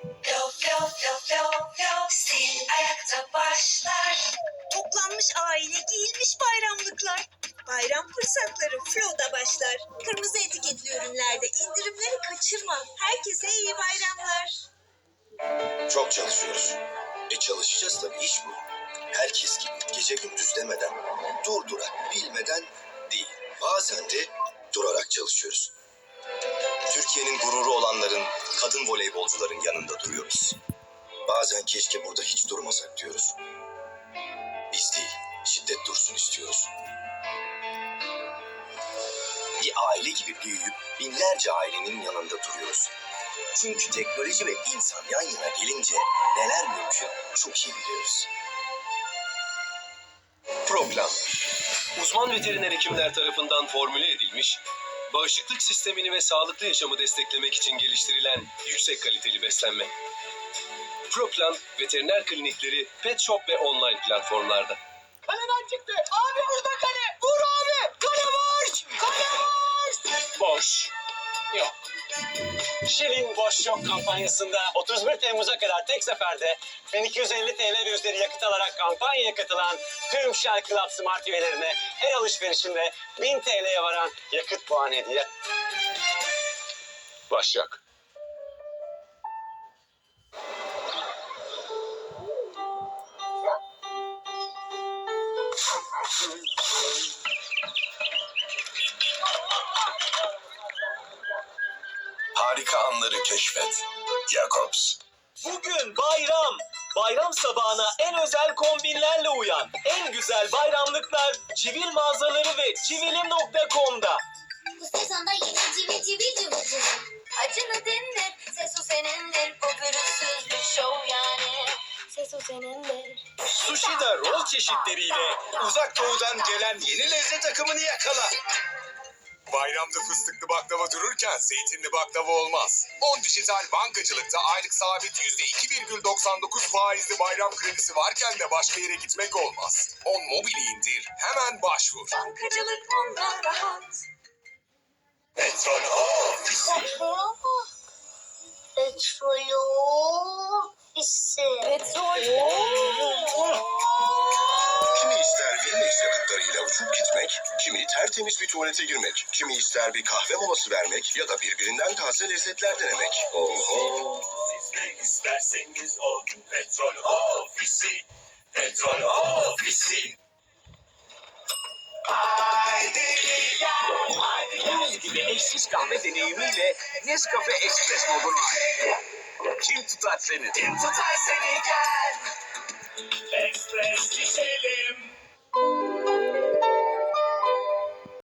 Flo flo flo flo flo Stil ayakta başlar Toplanmış aile giyilmiş bayramlıklar. Bayram fırsatları Flo'da başlar. Kırmızı etiketli ürünlerde indirimleri kaçırma. Herkese iyi bayramlar. Çok çalışıyoruz. E çalışacağız tabii iş bu. Herkes gibi gece gündüz demeden, durdura bilmeden değil. Bazen de durarak çalışıyoruz. Türkiye'nin gururu olanların, kadın voleybolcuların yanında duruyoruz. Bazen keşke burada hiç durmasak diyoruz. Biz değil, şiddet dursun istiyoruz. Bir aile gibi büyüyüp binlerce ailenin yanında duruyoruz. Çünkü teknoloji ve insan yan yana gelince neler mümkün çok iyi biliyoruz. Proplan. Uzman veteriner hekimler tarafından formüle edilmiş, bağışıklık sistemini ve sağlıklı yaşamı desteklemek için geliştirilen yüksek kaliteli beslenme. Proplan, veteriner klinikleri, pet shop ve online platformlarda. Kaleden çıktı. Abi burada kale. Vur abi. Kale boş. Kale boş. Boş. Yok. Shell'in Boş Yok kampanyasında 31 Temmuz'a kadar tek seferde 1250 TL ve yakıt alarak kampanyaya katılan tüm Shell Club Smart üyelerine her alışverişinde 1000 TL'ye varan yakıt puanı hediye. Başak. Harika anları keşfet. Jacobs. Bugün bayram. Bayram sabahına en özel kombinlerle uyan. En güzel bayramlıklar Civil mağazaları ve civilim.com'da. Bu sezonda yine civi civi civi civi. Acını dindir, ses o senindir. Bu pürüzsüz bir şov yani. Ses o senindir. Sushi'da rol çeşitleriyle uzak doğudan gelen yeni lezzet akımını yakala. Bayramda fıstıklı baklava dururken zeytinli baklava olmaz. 10 dijital bankacılıkta aylık sabit %2,99 faizli bayram kredisi varken de başka yere gitmek olmaz. 10 mobili indir, hemen başvur. Bankacılık ondan rahat Petrol Ofisi. Uçup gitmek, kimi tertemiz bir tuvalete girmek, kimi ister bir kahve molası vermek ya da birbirinden taze lezzetler denemek. Oho! Siz ne isterseniz o gün Petrol Ofisi. Petrol Ofisi. Haydi gel, haydi gel. gibi eşsiz kahve deneyimiyle Nescafe Express modunu aç. Kim tutar seni? Kim tutar seni gel.